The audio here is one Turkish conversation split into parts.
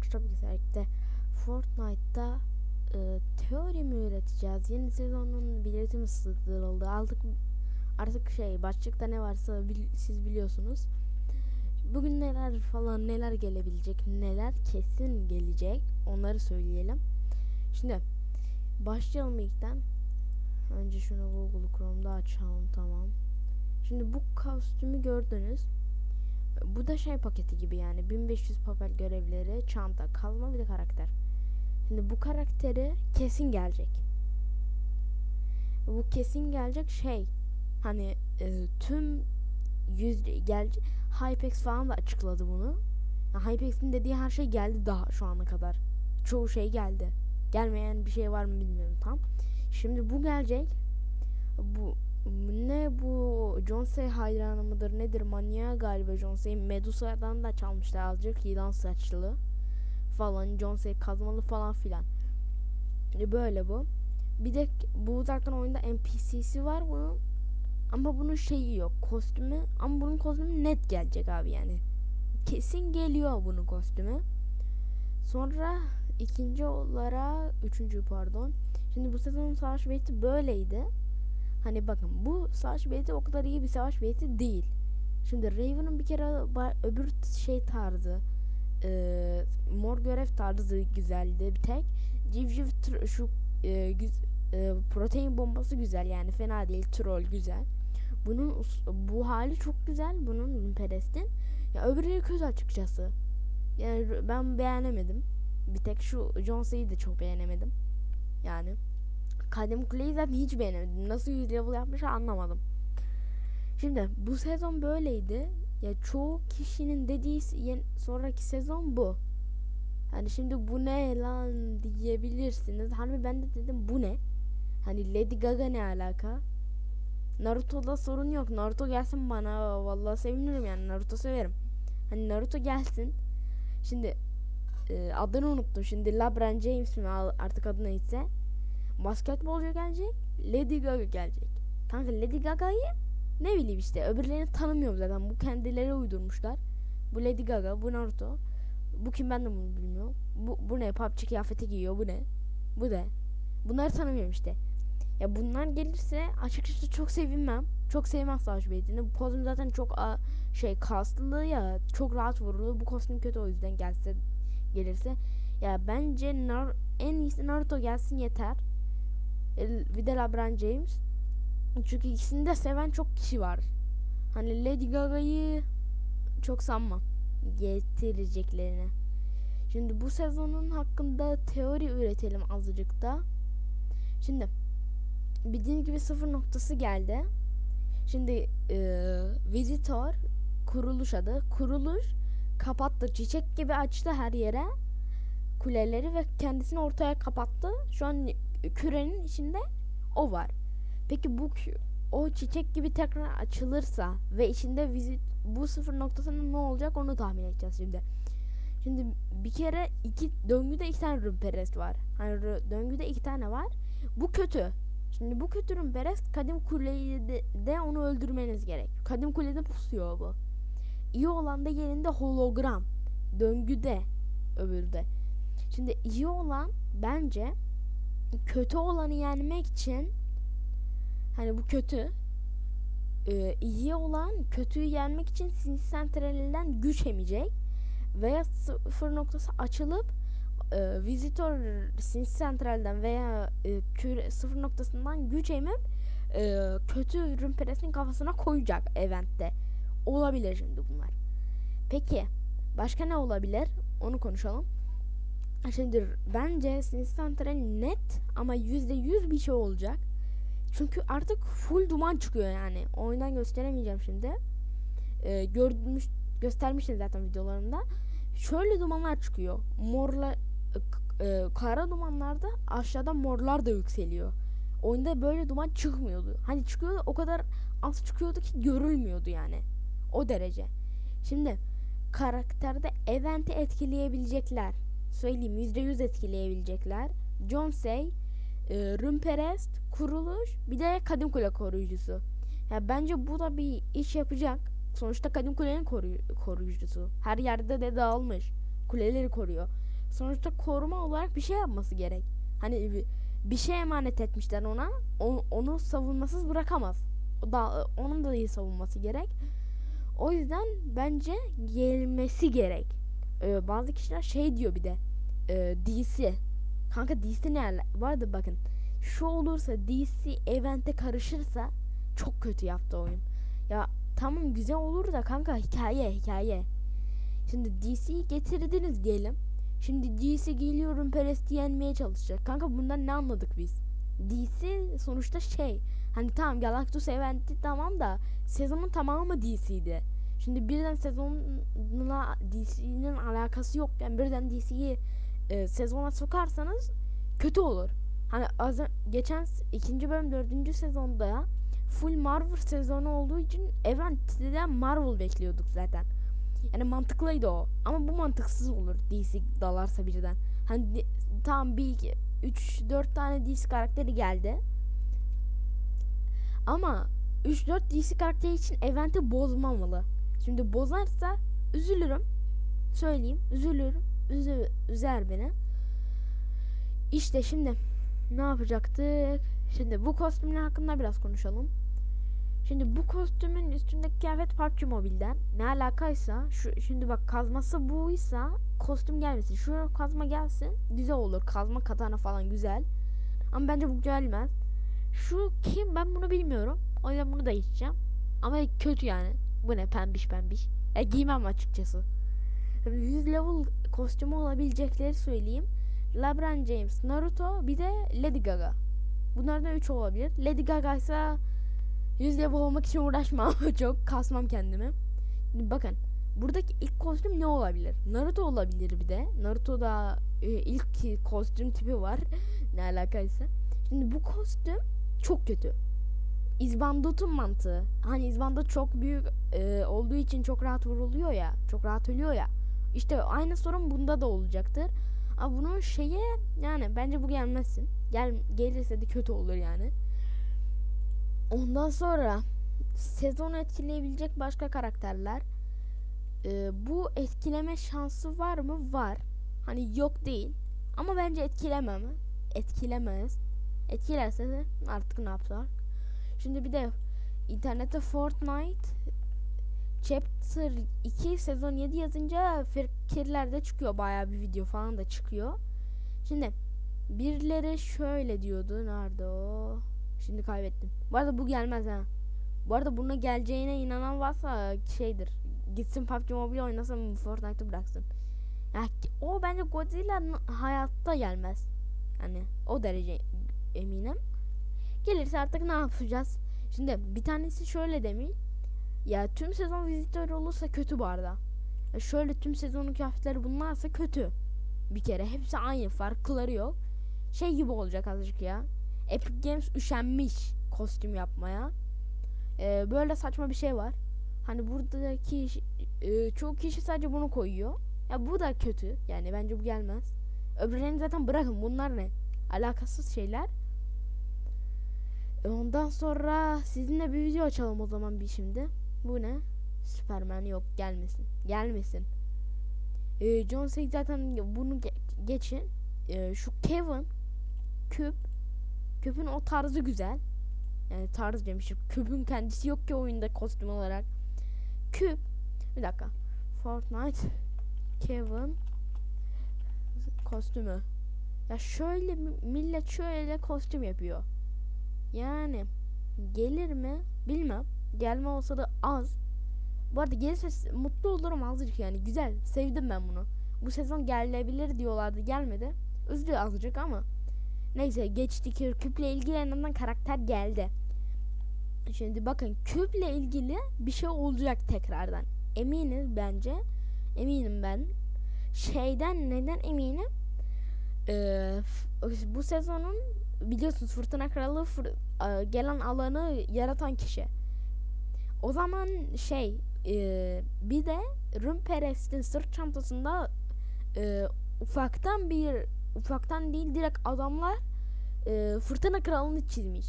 arkadaşlar birlikte Fortnite'da e, teori mi üreteceğiz? Yeni sezonun bileti mi sızdırıldı? Artık artık şey başlıkta ne varsa bil- siz biliyorsunuz. Bugün neler falan neler gelebilecek, neler kesin gelecek onları söyleyelim. Şimdi başlayalım ilkten. Önce şunu Google Chrome'da açalım tamam. Şimdi bu kostümü gördünüz. Bu da şey paketi gibi yani 1500 papel görevleri, çanta, kazma bir de karakter. Şimdi bu karakteri kesin gelecek. Bu kesin gelecek şey hani e, tüm yüz gelecek Hypex falan da açıkladı bunu. Yani Hypex'in dediği her şey geldi daha şu ana kadar. Çoğu şey geldi. Gelmeyen bir şey var mı bilmiyorum tam. Şimdi bu gelecek. Bu ne bu C. hayranı mıdır nedir manyağı galiba C. Medusa'dan da çalmışlar azıcık yılan saçlı falan C. kazmalı falan filan. E, Böyle bu. Bir de bu zaten oyunda NPC'si var bunun. Ama bunun şeyi yok kostümü ama bunun kostümü net gelecek abi yani. Kesin geliyor bunun kostümü. Sonra ikinci olarak üçüncü pardon. Şimdi bu sezonun savaş bileti böyleydi. Hani bakın bu savaş bileti o kadar iyi bir savaş bileti değil. Şimdi Raven'ın bir kere öbür şey tarzı e, mor görev tarzı güzeldi bir tek. Civciv şu e, güz- e, protein bombası güzel yani fena değil troll güzel. Bunun bu hali çok güzel bunun Peres'in. Ya öbürleri kötü açıkçası. Yani ben beğenemedim. Bir tek şu C'yi de çok beğenemedim. Yani Kadem Kule'yi zaten hiç beğenemedim. Nasıl 100 level yapmış anlamadım. Şimdi bu sezon böyleydi. Ya çoğu kişinin dediği sonraki sezon bu. Hani şimdi bu ne lan diyebilirsiniz. Hani ben de dedim bu ne? Hani Lady Gaga ne alaka? Naruto'da sorun yok. Naruto gelsin bana. Vallahi sevinirim yani. Naruto severim. Hani Naruto gelsin. Şimdi e, adını unuttum. Şimdi LeBron James mi artık adı neyse. Basketbolcu gelecek. Lady Gaga gelecek. Kanka Lady Gaga'yı ne bileyim işte öbürlerini tanımıyorum zaten. Bu kendileri uydurmuşlar. Bu Lady Gaga, bu Naruto. Bu kim ben de bunu bilmiyorum. Bu, bu ne? PUBG kıyafeti giyiyor. Bu ne? Bu ne? Bunları tanımıyorum işte. Ya bunlar gelirse açıkçası çok sevinmem. Çok sevmem Savaş Bey'ini. Bu kostüm zaten çok a, şey kaslı ya. Çok rahat vurulur. Bu kostüm kötü o yüzden gelse gelirse. Ya bence Nar en iyisi Naruto gelsin yeter. Bir de LeBron James. Çünkü ikisini de seven çok kişi var. Hani Lady Gaga'yı çok sanmam getireceklerini. Şimdi bu sezonun hakkında teori üretelim azıcık da. Şimdi bildiğiniz gibi sıfır noktası geldi. Şimdi eee Visitor kuruluş adı. Kuruluş kapattı. Çiçek gibi açtı her yere kuleleri ve kendisini ortaya kapattı. Şu an kürenin içinde o var. Peki bu o çiçek gibi tekrar açılırsa ve içinde vizit bu sıfır noktasının ne olacak onu tahmin edeceğiz şimdi. Şimdi bir kere iki döngüde iki tane rümperest var. Hani döngüde iki tane var. Bu kötü. Şimdi bu kötü rümperest kadim kuleyi de, onu öldürmeniz gerek. Kadim kulede pusuyor bu. İyi olan da yerinde hologram. Döngüde öbürü de. Şimdi iyi olan bence kötü olanı yenmek için hani bu kötü ee, iyi olan kötüyü yenmek için sinsi santralinden güç emecek veya sıfır noktası açılıp e, visitor sinsi santralden veya e, küre, sıfır noktasından güç emip e, kötü ürün peresinin kafasına koyacak eventte. Olabilir şimdi bunlar. Peki başka ne olabilir? Onu konuşalım. Şimdi bence sinsi santral net ama yüzde yüz bir şey olacak. Çünkü artık full duman çıkıyor yani. Oyundan gösteremeyeceğim şimdi. Ee, görmüş göstermiştim zaten videolarımda. Şöyle dumanlar çıkıyor. Morla e, e, kara dumanlarda aşağıda morlar da yükseliyor. Oyunda böyle duman çıkmıyordu. Hani çıkıyordu o kadar az çıkıyordu ki görülmüyordu yani. O derece. Şimdi karakterde eventi etkileyebilecekler. Söyleyeyim %100 etkileyebilecekler. John Say, e, Rümperest, Kuruluş, bir de Kadim Kule koruyucusu. Ya bence bu da bir iş yapacak. Sonuçta Kadim Kule'nin koruy- koruyucusu. Her yerde de dağılmış. Kuleleri koruyor. sonuçta koruma olarak bir şey yapması gerek. Hani bir, şey emanet etmişler ona. O- onu savunmasız bırakamaz. O da onun da iyi savunması gerek. O yüzden bence gelmesi gerek. Ee, bazı kişiler şey diyor bir de. E, DC. Kanka DC ne arada bakın. Şu olursa DC evente karışırsa çok kötü yaptı oyun. Ya tamam güzel olur da kanka hikaye hikaye. Şimdi DC'yi getirdiniz diyelim. Şimdi DC geliyor Rumperest'i yenmeye çalışacak. Kanka bundan ne anladık biz? DC sonuçta şey. Hani tamam Galactus eventi tamam da sezonun tamamı DC'di. Şimdi birden sezonla DC'nin alakası yokken birden DC'yi e, sezona sokarsanız kötü olur. Hani az geçen ikinci bölüm dördüncü sezonda full Marvel sezonu olduğu için Event'den Marvel bekliyorduk zaten. Yani mantıklıydı o. Ama bu mantıksız olur DC dalarsa birden. Hani tamam bir iki, üç, dört tane DC karakteri geldi. Ama 3-4 DC karakteri için eventi bozmamalı. Şimdi bozarsa üzülürüm. Söyleyeyim. Üzülürüm. Üzü, üzer beni. İşte şimdi ne yapacaktık? Şimdi bu kostümler hakkında biraz konuşalım. Şimdi bu kostümün üstündeki kıyafet PUBG Mobile'den. Ne alakaysa şu şimdi bak kazması buysa kostüm gelmesin. Şu kazma gelsin. Güzel olur. Kazma katana falan güzel. Ama bence bu gelmez. Şu kim ben bunu bilmiyorum. O yüzden bunu da. Ama kötü yani. Bu ne pembiş pembiş. Ya giymem açıkçası. Şimdi 100 level kostümü olabilecekleri söyleyeyim. LeBron James, Naruto bir de Lady Gaga. Bunlardan 3 olabilir. Lady Gaga ise 100 level olmak için uğraşmam. Çok kasmam kendimi. Şimdi bakın. Buradaki ilk kostüm ne olabilir? Naruto olabilir bir de. Naruto'da e, ilk kostüm tipi var. ne alakaysa. Şimdi bu kostüm çok kötü. İzbandut'un mantığı. Hani izbandut çok büyük e, olduğu için çok rahat vuruluyor ya. Çok rahat ölüyor ya. İşte aynı sorun bunda da olacaktır. Ama bunun şeyi yani bence bu gelmezsin. Gel gelirse de kötü olur yani. Ondan sonra sezonu etkileyebilecek başka karakterler. E, bu etkileme şansı var mı? Var. Hani yok değil. Ama bence etkilemem. Etkilemez. Etkilerse de artık ne yapsak? Şimdi bir de internette Fortnite Chapter 2 sezon 7 yazınca fikirlerde çıkıyor. Bayağı bir video falan da çıkıyor. Şimdi birileri şöyle diyordu. Nerede o? Şimdi kaybettim. Bu arada bu gelmez ha. Bu arada buna geleceğine inanan varsa şeydir. Gitsin PUBG Mobile oynasın Fortnite'ı bıraksın. Ya o bence Godzilla'nın hayatta gelmez. Hani o derece eminim. Gelirse artık ne yapacağız? Şimdi bir tanesi şöyle demiş. Ya tüm sezon vizitör olursa kötü bu arada. Ya şöyle tüm sezonun kıyafetleri bunlarsa kötü. Bir kere hepsi aynı farkları yok. Şey gibi olacak azıcık ya. Epic Games üşenmiş kostüm yapmaya. Ee, böyle saçma bir şey var. Hani buradaki e, çoğu kişi sadece bunu koyuyor. Ya bu da kötü. Yani bence bu gelmez. Öbürlerini zaten bırakın. Bunlar ne? Alakasız şeyler. E, Ondan sonra sizinle bir video açalım o zaman bir şimdi. Bu ne? Superman yok gelmesin. Gelmesin. Ee, John Cena zaten bunu ge- geçin. Ee, şu Kevin küp küpün o tarzı güzel. Yani tarz demişim. Küpün kendisi yok ki oyunda kostüm olarak. Küp bir dakika. Fortnite Kevin kostümü. Ya şöyle mi- millet şöyle kostüm yapıyor. Yani gelir mi bilmem. Gelme olsa da az. Bu arada gelirse mutlu olurum azıcık yani. Güzel. Sevdim ben bunu. Bu sezon gelebilir diyorlardı. Gelmedi. Üzüldü azıcık ama. Neyse geçtik. Küple ilgili en azından karakter geldi. Şimdi bakın küple ilgili bir şey olacak tekrardan. Eminiz bence. Eminim ben. Şeyden neden eminim? Ee, bu sezonun biliyorsunuz Fırtına Kralı fır- a- gelen alanı yaratan kişi. O zaman şey e, bir de Rumperest'in sırt çantasında e, ufaktan bir ufaktan değil direkt adamlar e, Fırtına Kralı'nı çizmiş.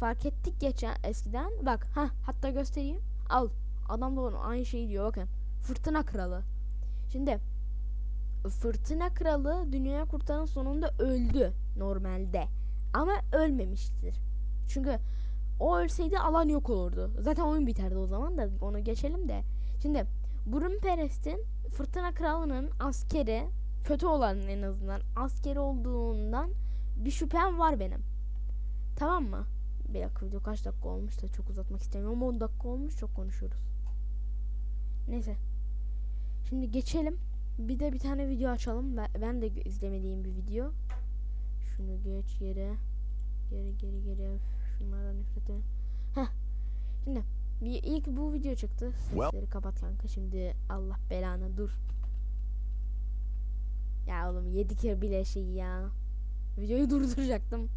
Fark ettik geçen eskiden. Bak ha hatta göstereyim. Al. Adam da onu aynı şeyi diyor bakın. Fırtına Kralı. Şimdi Fırtına Kralı Dünya Kurtaran sonunda öldü normalde. Ama ölmemiştir. Çünkü o ölseydi alan yok olurdu. Zaten oyun biterdi o zaman da onu geçelim de. Şimdi Burun Perest'in Fırtına Kralı'nın askeri kötü olan en azından askeri olduğundan bir şüphem var benim. Tamam mı? Bir dakika video kaç dakika olmuş da çok uzatmak istemiyorum. 10 dakika olmuş çok konuşuyoruz. Neyse. Şimdi geçelim. Bir de bir tane video açalım. Ben, de izlemediğim bir video. Şunu geç yere. Geri geri geri. Şunlardan nefret ederim. Heh. Şimdi bir ilk bu video çıktı. Sesleri kapat kanka. Şimdi Allah belanı dur. Ya oğlum yedik ya bile şeyi ya. Videoyu durduracaktım.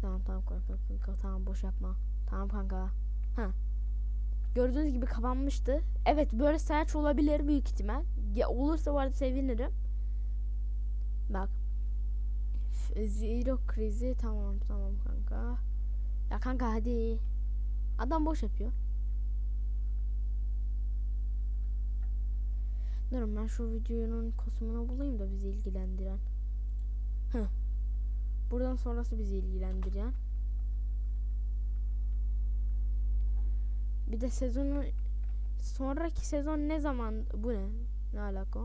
Tamam tamam kanka, kanka tamam boş yapma. Tamam kanka. Ha. Gördüğünüz gibi kapanmıştı. Evet böyle search olabilir büyük ihtimal. Ya olursa bu arada sevinirim. Bak. Zero krizi tamam tamam kanka. Ya kanka hadi. Adam boş yapıyor. Durun ben şu videonun kosmunu bulayım da bizi ilgilendiren. Heh. Buradan sonrası bizi ilgilendiren. Bir de sezonu sonraki sezon ne zaman bu ne? Ne alaka?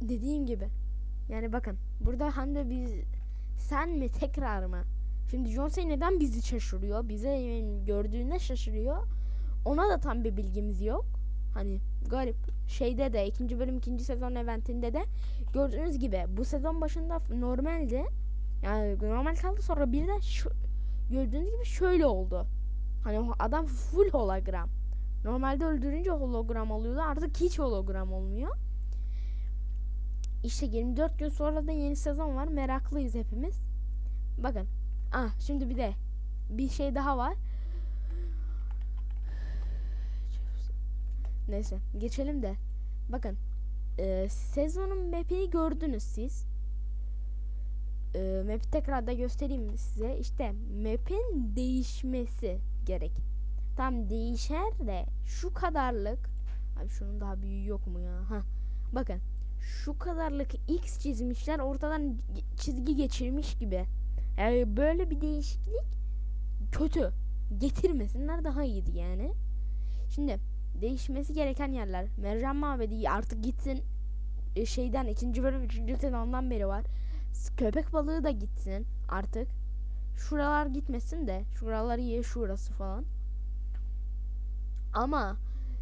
Dediğim gibi. Yani bakın burada hem de biz sen mi tekrar mı? Şimdi John Cena neden bizi şaşırıyor? Bize yani gördüğünde şaşırıyor. Ona da tam bir bilgimiz yok. Hani garip. Şeyde de ikinci bölüm ikinci sezon eventinde de gördüğünüz gibi bu sezon başında normaldi. Yani normal kaldı sonra birden şu, gördüğünüz gibi şöyle oldu. Hani adam full hologram. Normalde öldürünce hologram oluyordu. Artık hiç hologram olmuyor. İşte 24 gün sonra da yeni sezon var. Meraklıyız hepimiz. Bakın. Ah şimdi bir de bir şey daha var. Neyse geçelim de. Bakın. e, sezonun map'ini gördünüz siz. E, map'i tekrar da göstereyim size. İşte map'in değişmesi gerek. Tam değişer de şu kadarlık. Abi şunun daha büyüğü yok mu ya? Ha. Bakın. Şu kadarlık x çizmişler ortadan çizgi geçirmiş gibi. Yani böyle bir değişiklik kötü. Getirmesinler daha iyiydi yani. Şimdi değişmesi gereken yerler. Mercan Mabedi artık gitsin. E, şeyden ikinci bölüm üçüncü sezondan beri var. Köpek balığı da gitsin artık. Şuralar gitmesin de. Şuralar iyi şurası falan. Ama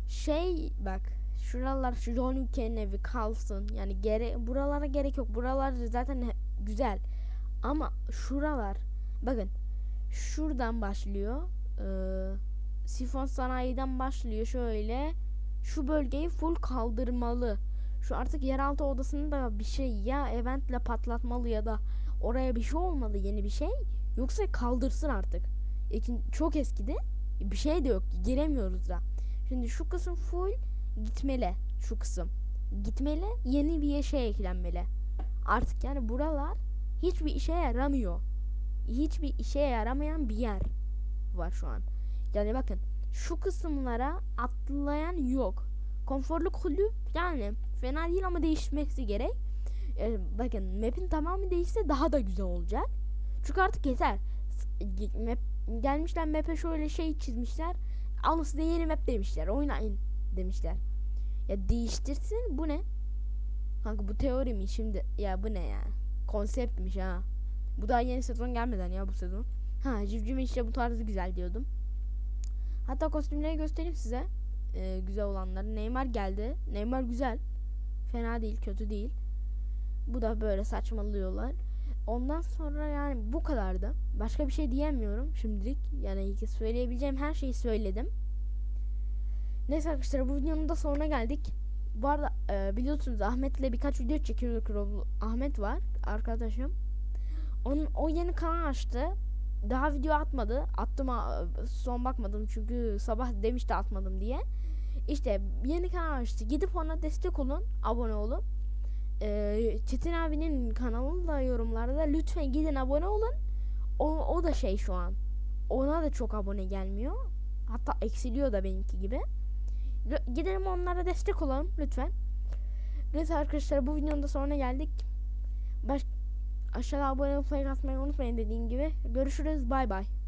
şey bak şuralar şu John Wick'in evi kalsın. Yani gere buralara gerek yok. Buralar zaten güzel. Ama şuralar bakın şuradan başlıyor. Ee, sifon sanayiden başlıyor şöyle. Şu bölgeyi full kaldırmalı. Şu artık yeraltı odasını da bir şey ya eventle patlatmalı ya da oraya bir şey olmalı yeni bir şey. Yoksa kaldırsın artık. Ekin çok eskidi. Bir şey de yok. Giremiyoruz da. Şimdi şu kısım full gitmeli. Şu kısım. Gitmeli. Yeni bir şey eklenmeli. Artık yani buralar hiçbir işe yaramıyor. Hiçbir işe yaramayan bir yer var şu an. Yani bakın şu kısımlara atlayan yok. Konforlu kulüp yani fena değil ama değişmesi gerek. Ee, bakın map'in tamamı değişse daha da güzel olacak. Çünkü artık yeter. Map, gelmişler map'e şöyle şey çizmişler. Alın size yeni map demişler. Oynayın demişler. Ya değiştirsin bu ne? Kanka bu teori mi şimdi? Ya bu ne ya? Konseptmiş ha. Bu daha yeni sezon gelmeden ya bu sezon. Ha civciv işte bu tarzı güzel diyordum. Hatta kostümleri göstereyim size. Ee, güzel olanları. Neymar geldi. Neymar güzel. Fena değil, kötü değil. Bu da böyle saçmalıyorlar. Ondan sonra yani bu kadardı. Başka bir şey diyemiyorum şimdilik. Yani söyleyebileceğim her şeyi söyledim. Neyse arkadaşlar bu videonun da sonuna geldik. Bu arada e, biliyorsunuz Ahmet'le birkaç video çekiyorduk. Ahmet var arkadaşım. Onun o yeni kanal açtı. Daha video atmadı. Attım son bakmadım çünkü sabah demişti atmadım diye. İşte yeni kanal açtı. Gidip ona destek olun. Abone olup. Ee, Çetin abinin kanalını da yorumlarda lütfen gidin abone olun. O, o da şey şu an. Ona da çok abone gelmiyor. Hatta eksiliyor da benimki gibi. Gidelim onlara destek olalım lütfen. Neyse arkadaşlar bu videonun da sonuna geldik. Baş aşağıda abone olup like unutmayın dediğim gibi. Görüşürüz bay bay.